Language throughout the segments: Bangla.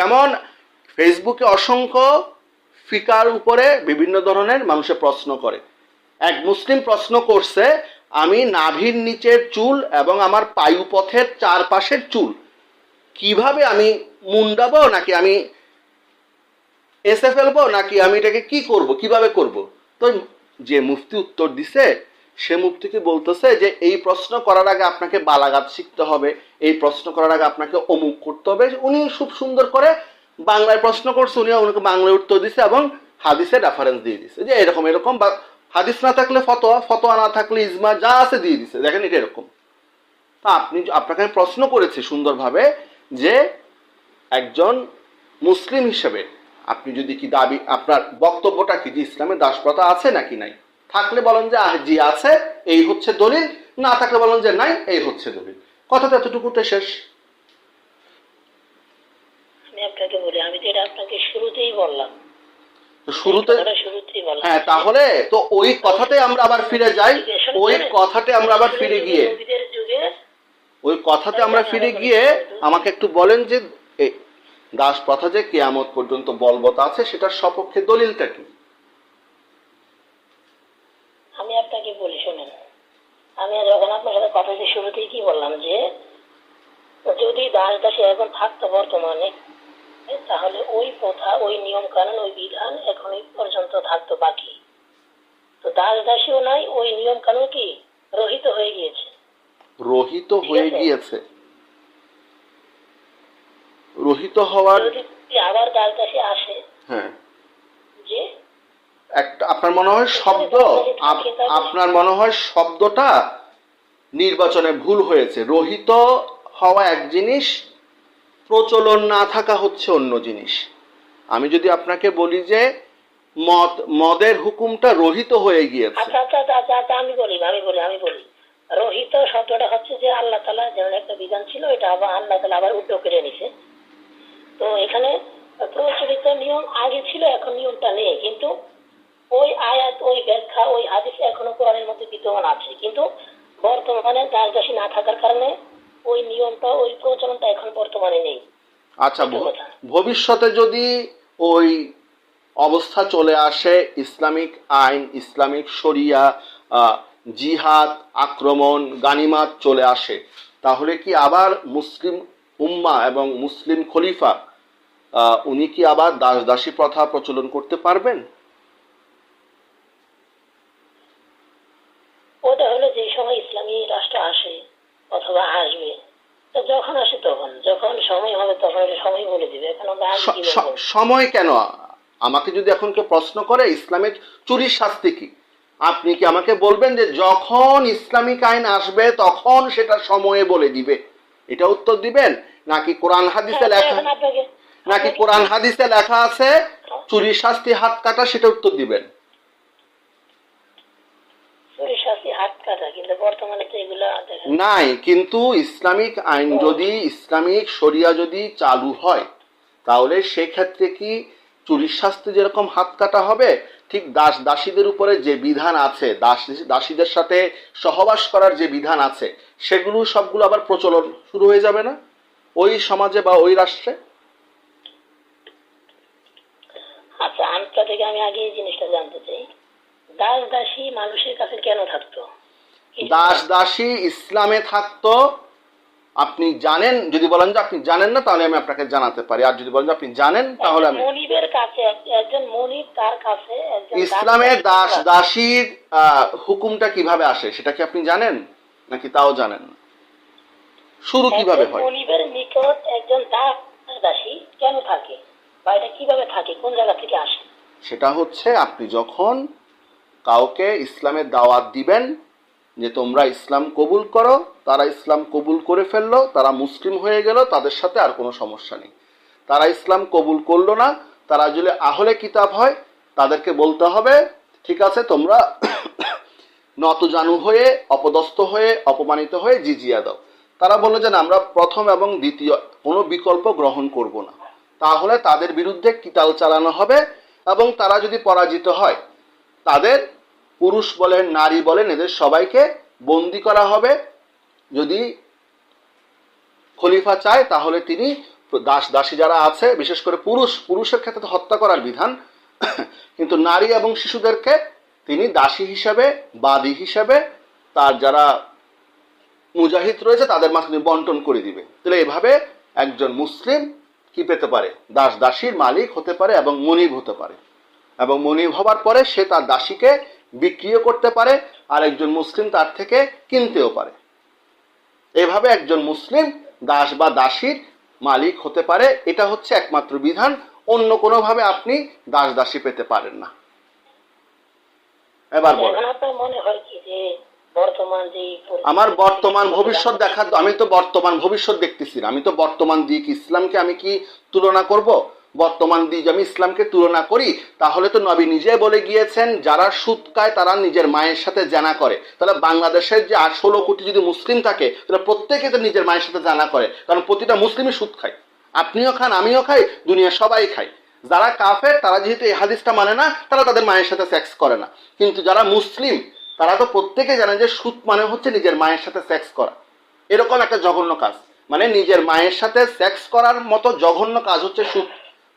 যেমন ফেসবুকে অসংখ্য ফিকার উপরে বিভিন্ন ধরনের মানুষে প্রশ্ন করে। এক মুসলিম প্রশ্ন করছে, আমি নাভির নিচের চুল এবং আমার পায়ুপথের চারপাশের চুল, কীভাবে আমি মুন্ডাবো নাকি আমি এসে ফেলব নাকি আমি এটাকে কি করব, কীভাবে করব? তো যে মুফতি উত্তর দিছে সে মুফতিকে বলতেছে যে এই প্রশ্ন করার আগে আপনাকে বালাগাত শিখতে হবে, এই প্রশ্ন করার আগে আপনাকে অমুক করতে হবে। উনি খুব সুন্দর করে বাংলায় প্রশ্ন করছে, উনি ওনাকে বাংলায় উত্তর দিছে এবং হাদিসে রেফারেন্স দিয়ে দিছে যে এরকম এরকম বা হাদিস না থাকলে ফতোয়া ফতোয়া না থাকলে ইজমা যা আছে দিয়ে দিছে। দেখেন এটা এরকম। তা আপনি আপনাকে আমি প্রশ্ন করেছি সুন্দরভাবে যে একজন মুসলিম হিসেবে আপনি যদি কি দাবি, আপনার বক্তব্যটা কি যে ইসলামে দাসপ্রথা আছে নাকি নাই? থাকলে বলেন যে আহ, জি আছে এই হচ্ছে দলিল না থাকলে বলেন যে নাই এই হচ্ছে দলিল। কথাটা এতটুকুতে শেষ। আমি আপনাকে বলি আমি তো এটা আপনাকে শুরুতেই বললাম। শুরুতে কথাটা শুরুতেই বললাম। হ্যাঁ তাহলে তো ওই কথাতে আমরা আবার ফিরে যাই। ওই কথাতে আমরা আবার ফিরে গিয়ে ওই কথাতে আমরা ফিরে গিয়ে আমাকে একটু বলেন যে দাস প্রথা যে কেয়ামত পর্যন্ত বলবৎ আছে সেটার সপক্ষে দলিলটা কি? আমি আপনাকে বলি শুনেন। আমি যখন আপনার সাথে কথা যে শুরুতেই কি বললাম যে যদি দাস দাসী এখন থাকতো বর্তমানে তাহলে ওই প্রথা ওই নিয়ম কানুন ওই বিধান এখনই পর্যন্ত থাকতো বাকি। তো দাস দাসীও নাই ওই নিয়ম কানুন কি? রহিত হয়ে গিয়েছে। রহিত হয়ে। গিয়েছে। রহিত হওয়ার যদি আবার দাস দাসী আসে হ্যাঁ। একটা আপনার মনে হয় শব্দ? আপনার মনে হয় শব্দটা নির্বাচনে ভুল হয়েছে। রহিত হওয়া এক জিনিস প্রচলন না থাকা হচ্ছে অন্য জিনিস। আমি যদি আপনাকে বলি যে মদ মদের হুকুমটা রহিত হয়ে গিয়েছে। আচ্ছা আচ্ছা আচ্ছা আচ্ছা আচ্ছা, আমি বলি আমি বলি আমি বলি। রহিত শব্দটা হচ্ছে যে আল্লাহ তালা যেমন একটা বিধান ছিল এটা আবার আল্লাহ তালা আবার উল্টো করে নিছে তো এখানে প্রচলিত নিয়ম আগে ছিল এখন নিয়মটা নেই। কিন্তু ওই আয়াত ওই ব্যাখ্যা ওই হাদিস এখনও কোরআনের মধ্যে বিদ্যমান আছে। কিন্তু বর্তমানে দাস দাসী না থাকার কারণে ওই নিয়মটা ওই প্রচলনটা এখন বর্তমানে নেই। আচ্ছা ভবিষ্যতে যদি ওই অবস্থা চলে আসে ইসলামিক আইন ইসলামিক শরিয়া জিহাদ আক্রমণ গানিমাত চলে আসে তাহলে কি আবার মুসলিম উম্মা এবং মুসলিম খলিফা আহ, উনি কি আবার দাস দাসী প্রথা প্রচলন করতে পারবেন ওটা হলো যে সময় ইসলামী রাষ্ট্র আসে অথবা আসবে। যখন আসে তখন যখন সময় হবে তখন সময় বলে দিবে। এখন আমরা সময় কেন? আমাকে যদি এখন কেউ প্রশ্ন করে ইসলামের চুরির শাস্তি কি? আপনি কি আমাকে বলবেন যে যখন ইসলামিক আইন আসবে তখন সেটা সময়ে বলে দিবে? এটা উত্তর দিবেন? নাকি কোরআন হাদিসে হ্যাঁ, লেখা নাকি কোরআন হাদিসে লেখা আছে চুরির শাস্তি হাত কাটা সেটা উত্তর দিবেন। চুরি শাস্তি হাত কাটা কিন্তু বর্তমানে তো এগুলা নাই কিন্তু ইসলামিক আইন যদি ইসলামিক শরিয়া যদি চালু হয় তাহলে সেক্ষেত্রে কি চুরির শাস্তি যেরকম হাত কাটা হবে ঠিক দাস দাসীদের উপরে যে বিধান আছে দাস দাসীদের সাথে সহবাস করার যে বিধান আছে সেগুলো সবগুলো আবার প্রচলন শুরু হয়ে যাবে না? ওই সমাজে বা ওই রাষ্ট্রে? আচ্ছা থেকে আমি আগে এই জিনিসটা জানতে চাই। দাস দাসী মানুষের কাছে কেন থাকতো? দাস দাসী ইসলামে থাকতো আপনি জানেন যদি বলেন যে আপনি জানেন না তাহলে আমি আপনাকে জানাতে পারি। আর যদি বলেন যে আপনি জানেন তাহলে আমি মনিবের কাছে একজন মনিব তার কাছে ইসলামের দাস দাসীর হুকুমটা কীভাবে আসে সেটা কি আপনি জানেন? নাকি তাও জানেন শুরু কীভাবে হয়? মনিবের নিকট একজন দাস দাসী কেন থাকে? বা এটা কীভাবে থাকে? কোন জায়গা থেকে আসে? সেটা হচ্ছে আপনি যখন কাউকে ইসলামের দাওয়াত দিবেন যে তোমরা ইসলাম কবুল করো, তারা ইসলাম কবুল করে ফেলল, তারা মুসলিম হয়ে গেল, তাদের সাথে আর কোনো সমস্যা নেই। তারা ইসলাম কবুল করল না, তারা যদি আহলে কিতাব হয়, তাদেরকে বলতে হবে, ঠিক আছে, তোমরা নত জানু হয়ে, অপদস্থ হয়ে, অপমানিত হয়ে জিজিয়া দাও। তারা বলল যে আমরা প্রথম এবং দ্বিতীয়, কোনো বিকল্প গ্রহণ করব না। তাহলে তাদের বিরুদ্ধে কিতাল চালানো হবে এবং তারা যদি পরাজিত হয় তাদের পুরুষ বলেন, নারী বলেন, এদের সবাইকে বন্দি করা হবে। যদি খলিফা চায়, তাহলে তিনি দাস, দাসী যারা আছে, বিশেষ করে পুরুষ, পুরুষের ক্ষেত্রে হত্যা করার বিধান, কিন্তু নারী এবং শিশুদেরকে তিনি দাসী হিসাবে, বাদী হিসাবে তার যারা মুজাহিদ রয়েছে, তাদের মাঝখানে বন্টন করে দিবে। তাহলে এভাবে একজন মুসলিম কি পেতে পারে? দাস, দাসীর মালিক হতে পারে এবং মনিব হতে পারে। এবং মনিব হবার পরে সে তার দাসীকে বিক্রিও করতে পারে আর একজন মুসলিম তার থেকে কিনতেও পারে। এভাবে একজন মুসলিম দাস বা দাসীর মালিক হতে পারে এটা হচ্ছে একমাত্র বিধান অন্য কোনোভাবে আপনি দাস দাসী পেতে পারেন না। এবার বলেন। মনে আমার বর্তমান ভবিষ্যৎ দেখা আমি তো বর্তমান ভবিষ্যৎ দেখতেছি না। আমি তো বর্তমান দিয়ে কি ইসলামকে আমি কি তুলনা করব? বর্তমান দিয়ে আমি ইসলামকে তুলনা করি, তাহলে তো নবী নিজে বলে গিয়েছেন, যারা সুদ খায় তারা নিজের মায়ের সাথে জানা করে। তাহলে বাংলাদেশের যে আট ষোলো কোটি যদি মুসলিম থাকে, তাহলে প্রত্যেকে তো নিজের মায়ের সাথে জানা করে, কারণ প্রতিটা মুসলিমই সুদ খায়। আপনিও খান, আমিও খাই দুনিয়া সবাই খায়। যারা কাফের, তারা যেহেতু এই হাদিসটা মানে না, তারা তাদের মায়ের সাথে সেক্স করে না। কিন্তু যারা মুসলিম, তারা তো প্রত্যেকে জানে যে সুদ মানে হচ্ছে নিজের মায়ের সাথে সেক্স করা। এরকম একটা জঘন্য কাজ। মানে নিজের মায়ের সাথে সেক্স করার মতো জঘন্য কাজ হচ্ছে সুদ।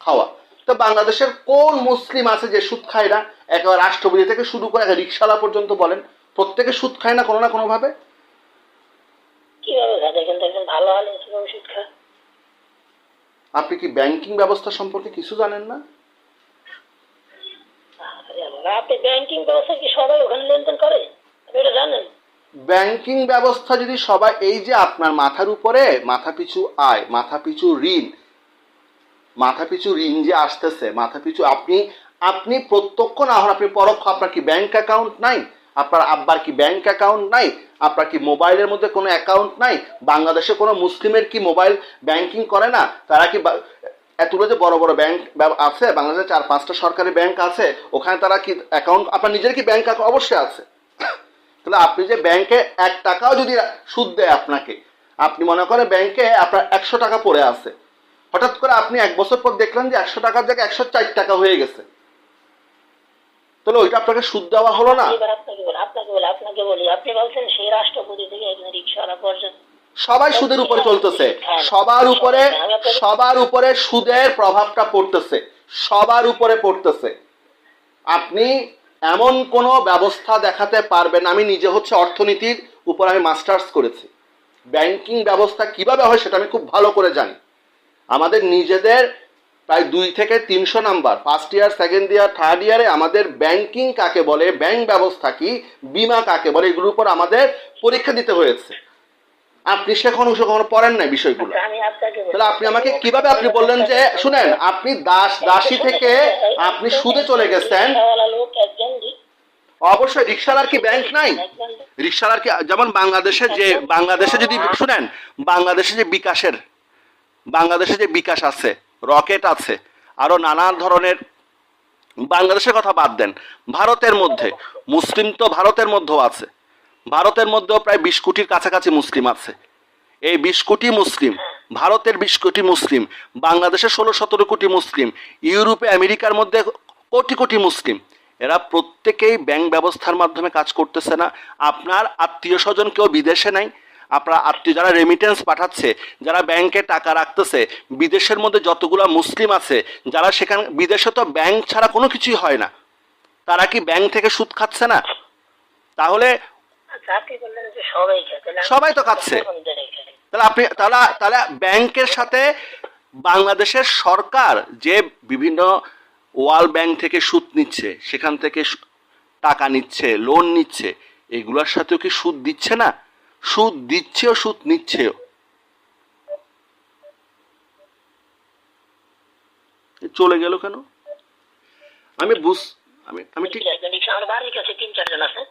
খাওয়া। তো বাংলাদেশের কোন মুসলিম আছে যে সুদ খায় না? একেবারে রাষ্ট্রপতি থেকে শুরু করে রিক্সাওয়ালা পর্যন্ত বলেন প্রত্যেকে সুদ খায় না কোনো না সুদ খায়? আপনি কি ব্যাংকিং ব্যবস্থা সম্পর্কে কিছু জানেন না? আপনি ব্যাংকিং ব্যবস্থা কি সবাই ওখানে লেনদেন করে? এটা জানেন? ব্যাংকিং ব্যবস্থা যদি সবাই এই যে আপনার মাথার উপরে মাথা পিছু আয় মাথা পিছু ঋণ মাথা পিছু ঋণ যে আসতেছে মাথা পিছু আপনি আপনি প্রত্যক্ষ না হন, আপনি পরোক্ষ, আপনার কি ব্যাংক অ্যাকাউন্ট নাই? আপনার আব্বার কি ব্যাংক অ্যাকাউন্ট নাই? আপনার কি মোবাইলের মধ্যে কোনো অ্যাকাউন্ট নাই? বাংলাদেশে কোনো মুসলিমের কি মোবাইল ব্যাংকিং করে না? তারা কি এতগুলো যে বড় বড় ব্যাংক আছে, বাংলাদেশে চার পাঁচটা সরকারি ব্যাংক আছে, ওখানে তারা কি অ্যাকাউন্ট আপনার নিজের কি ব্যাংক অ্যাকাউন্ট অবশ্যই আছে? তাহলে আপনি যে ব্যাংকে এক টাকাও যদি সুদ দেয় আপনাকে, আপনি মনে করেন ব্যাংকে আপনার একশো টাকা পড়ে আছে। হঠাৎ করে আপনি এক বছর পর দেখলেন যে একশো টাকার জায়গায় একশো চার টাকা হয়ে গেছে। তাহলে ওইটা আপনাকে সুদ দেওয়া হলো না? সবাই সুদের উপরে চলতেছে। সবার উপরে সবার উপরে সুদের প্রভাবটা পড়তেছে। সবার উপরে পড়তেছে। আপনি এমন কোনো ব্যবস্থা দেখাতে পারবেন আমি নিজে হচ্ছে অর্থনীতির উপর আমি মাস্টার্স করেছি। ব্যাংকিং ব্যবস্থা কীভাবে হয় সেটা আমি খুব ভালো করে জানি। আমাদের নিজেদের প্রায় দুই থেকে তিনশো number first year second year third ইয়ারে আমাদের ব্যাংকিং কাকে বলে ব্যাংক ব্যবস্থা কি বিমা কাকে বলে এগুলোর উপর আমাদের পরীক্ষা দিতে হয়েছে। আপনি সেখন কখনো পড়েন নাই বিষয়গুলো? বলি- তাহলে আপনি আমাকে কীভাবে আপনি বললেন যে শুনেন আপনি দাস দাসী থেকে আপনি সুদে চলে গেছেন। অবশ্যই রিক্সাওয়ালার কি ব্যাংক নাই? রিক্সাওয়ালার কি যেমন বাংলাদেশে যে বাংলাদেশে যদি শুনেন বাংলাদেশে যে বিকাশের বাংলাদেশে যে বিকাশ আছে, রকেট আছে, আরও নানা ধরনের বাংলাদেশের কথা বাদ দেন, ভারতের মধ্যে, মুসলিম তো ভারতের মধ্যেও আছে, ভারতের মধ্যেও প্রায় বিশ কোটির কাছাকাছি মুসলিম আছে। এই বিশ কোটি মুসলিম, ভারতের বিশ কোটি মুসলিম বাংলাদেশে ষোলো সতেরো কোটি মুসলিম, ইউরোপে, আমেরিকার মধ্যে কোটি কোটি মুসলিম, এরা প্রত্যেকেই ব্যাংক ব্যবস্থার মাধ্যমে কাজ করতেছে না। আপনার আত্মীয় স্বজন কেউ বিদেশে নাই আপনার আত্মীয় যারা রেমিটেন্স পাঠাচ্ছে যারা ব্যাংকে টাকা রাখতেছে বিদেশের মধ্যে যতগুলো মুসলিম আছে যারা সেখানে বিদেশে তো ব্যাংক ছাড়া কোনো কিছুই হয় না। তারা কি ব্যাংক থেকে সুদ খাচ্ছে না? তাহলে আচ্ছা সবাই তো খাচ্ছে। তাহলে আপনি তাহলে তাহলে ব্যাংকের সাথে বাংলাদেশের সরকার যে বিভিন্ন ওয়ার্ল্ড ব্যাংক থেকে সুদ নিচ্ছে সেখান থেকে টাকা নিচ্ছে লোন নিচ্ছে এগুলোর সাথেও কি সুদ দিচ্ছে না? সুদ দিচ্ছেও সুদ নিচ্ছেও। এ চলে গেল কেন? আমি বুঝ আমি আমি ঠিক আমার বাড়ির কাছে তিন চারজন আছে।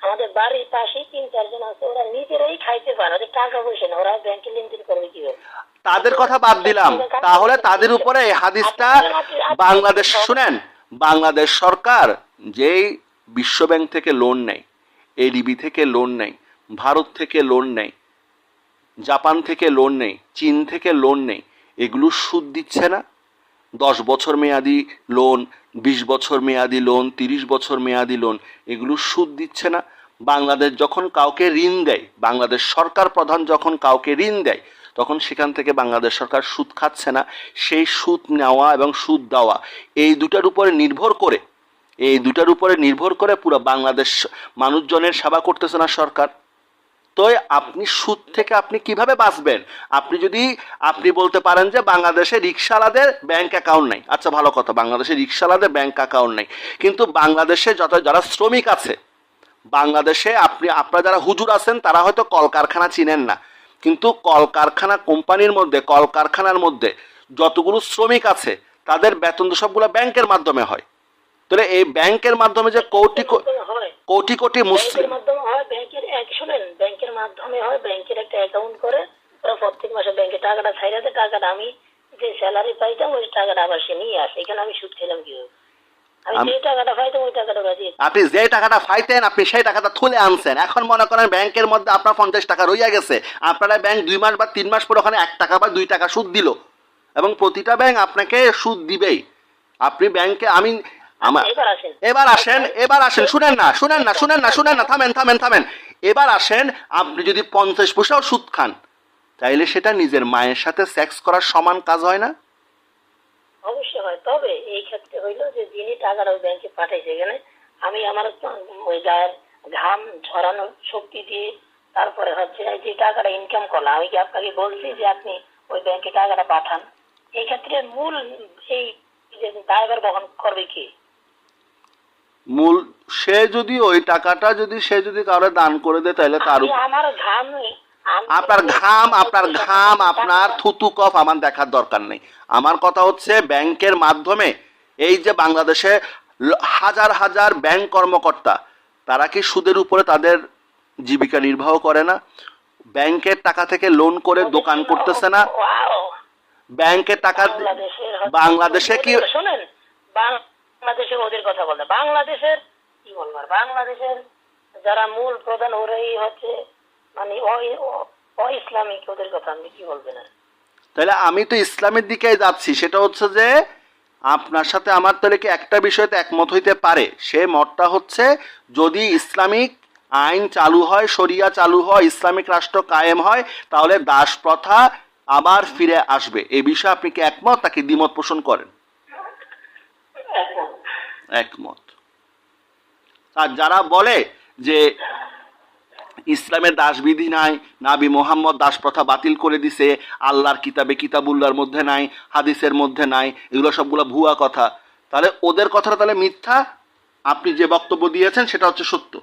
আমাদের বাড়ির পাশে তিন চারজন আছে ওরা নিজেরাই খাইতে পারে ওদের টাকা পয়সা না ওরা ব্যাংকে লেনদেন করবে কীভাবে? তাদের কথা বাদ দিলাম। তাহলে তাদের উপরে এই হাদিসটা বাংলাদেশ শুনেন বাংলাদেশ সরকার যেই বিশ্বব্যাংক থেকে লোন নেয় এডিবি থেকে লোন নেয় ভারত থেকে লোন নেয় জাপান থেকে লোন নেই, চীন থেকে লোন নেই, এগুলো সুদ দিচ্ছে না। দশ বছর মেয়াদি লোন বিশ বছর মেয়াদি লোন তিরিশ বছর মেয়াদি লোন এগুলো সুদ দিচ্ছে না। বাংলাদেশ যখন কাউকে ঋণ দেয়, বাংলাদেশ সরকার প্রধান যখন কাউকে ঋণ দেয়, তখন সেখান থেকে বাংলাদেশ সরকার সুদ খাচ্ছে না। সেই সুদ নেওয়া এবং সুদ দেওয়া, এই দুটার উপরে নির্ভর করে, এই দুটার উপরে নির্ভর করে পুরো বাংলাদেশ মানুষজনের সেবা করতেছে না সরকার। তো আপনি সুদ থেকে আপনি কীভাবে বাঁচবেন? আপনি যদি, আপনি বলতে পারেন যে বাংলাদেশে রিক্সাওয়ালাদের ব্যাংক অ্যাকাউন্ট নেই। আচ্ছা ভালো কথা, বাংলাদেশে রিক্সাওয়ালাদের ব্যাংক অ্যাকাউন্ট নেই। কিন্তু বাংলাদেশে যত, যারা শ্রমিক আছে, বাংলাদেশে আপনি, আপনারা যারা হুজুর আছেন, তারা হয়তো কলকারখানা চিনেন না। কিন্তু কলকারখানা কোম্পানির মধ্যে, কলকারখানার মধ্যে যতগুলো শ্রমিক আছে, তাদের বেতন তো সবগুলো ব্যাংকের মাধ্যমে হয়। তাহলে এই ব্যাংকের মাধ্যমে যে কোটি কোটি কোটি মুসলিম শুনেন ব্যাংকের মাধ্যমে হয় ব্যাংকের একটা অ্যাকাউন্ট করে ওরা প্রত্যেক মাসে ব্যাংকে টাকাটা ছাইরাতে টাকাটা আমি যে স্যালারি পাইতাম ওই টাকাটা আবার সে নিয়ে আসে। এখানে আমি সুদ খেলাম কি আমি যে টাকাটা পাইতাম ওই টাকাটা আপনি যে টাকাটা পাইতেন আপনি সেই টাকাটা তুলে আনছেন। এখন মনে করেন ব্যাংকের মধ্যে আপনার পঞ্চাশ টাকা রইয়া গেছে। আপনারা ব্যাংক দুই মাস বা তিন মাস পরে ওখানে এক টাকা বা দুই টাকা সুদ দিল। এবং প্রতিটা ব্যাংক আপনাকে সুদ দিবেই। আপনি ব্যাংকে আমি আমার এবার আসেন। এবার আসেন এবার আসেন। শুনেন না শুনেন না শুনেন না শুনেন না। থামেন থামেন থামেন। এবার আসেন আপনি যদি পঞ্চাশ পয়সাও সুদ খান তাইলে সেটা নিজের মায়ের সাথে সেক্স করার সমান কাজ হয় না? অবশ্যই হয়। তবে এই ক্ষেত্রে হইল যে যিনি টাকাটা ওই ব্যাংকে পাঠাইছে এখানে আমি আমার ওই গায়ের ঘাম ঝরানো শক্তি দিয়ে তারপরে হচ্ছে যে টাকাটা ইনকাম করলাম আমি কি আপনাকে বলছি যে আপনি ওই ব্যাংকে টাকাটা পাঠান? এই ক্ষেত্রে মূল এই যে দায়ভার বহন করবে কি? মূল সে যদি ওই টাকাটা যদি সে যদি কারও দান করে দেয় তাহলে তার আমি আমার ঘাম আপনার ঘাম আপনার ঘাম আপনার থুতু কফ আমার দেখার দরকার নেই। আমার কথা হচ্ছে ব্যাংকের মাধ্যমে এই যে বাংলাদেশে হাজার হাজার ব্যাংক কর্মকর্তা তারা কি সুদের উপরে তাদের জীবিকা নির্বাহ করে না? ব্যাংকের টাকা থেকে লোন করে দোকান করতেছে না? ব্যাংকের টাকা বাংলাদেশে কি শোনেন বাংলাদেশে ওদের কথা বলতে বাংলাদেশের কি বলব আর, বাংলাদেশের যারা মূল প্রধান ওরাই হচ্ছে মানে অ- অ-ইসলামিক ওদের কথা আপনি কি বলবেন আর? তাহলে আমি তো ইসলামের দিকেই যাচ্ছি। সেটা হচ্ছে যে আপনার সাথে আমার তাহলে কি একটা বিষয়তে একমত হইতে পারে? সে মতটা হচ্ছে যদি ইসলামিক আইন চালু হয় শরিয়া চালু হয় ইসলামিক রাষ্ট্র কায়েম হয় তাহলে দাস প্রথা আবার ফিরে আসবে। এই বিষয়ে আপনি কি একমত তাকে দ্বিমত পোষণ করেন? একমত। একমত। আর যারা বলে যে ইসলামের দাসবিধি নাই, নাবি মোহাম্মদ দাস প্রথা বাতিল করে দিছে, আল্লাহর কিতাবে কিতাবুল্লার মধ্যে নাই, হাদিসের মধ্যে নাই, এগুলো সবগুলো ভুয়া কথা, তাহলে ওদের কথাটা তাহলে মিথ্যা? আপনি যে বক্তব্য দিয়েছেন সেটা হচ্ছে সত্য।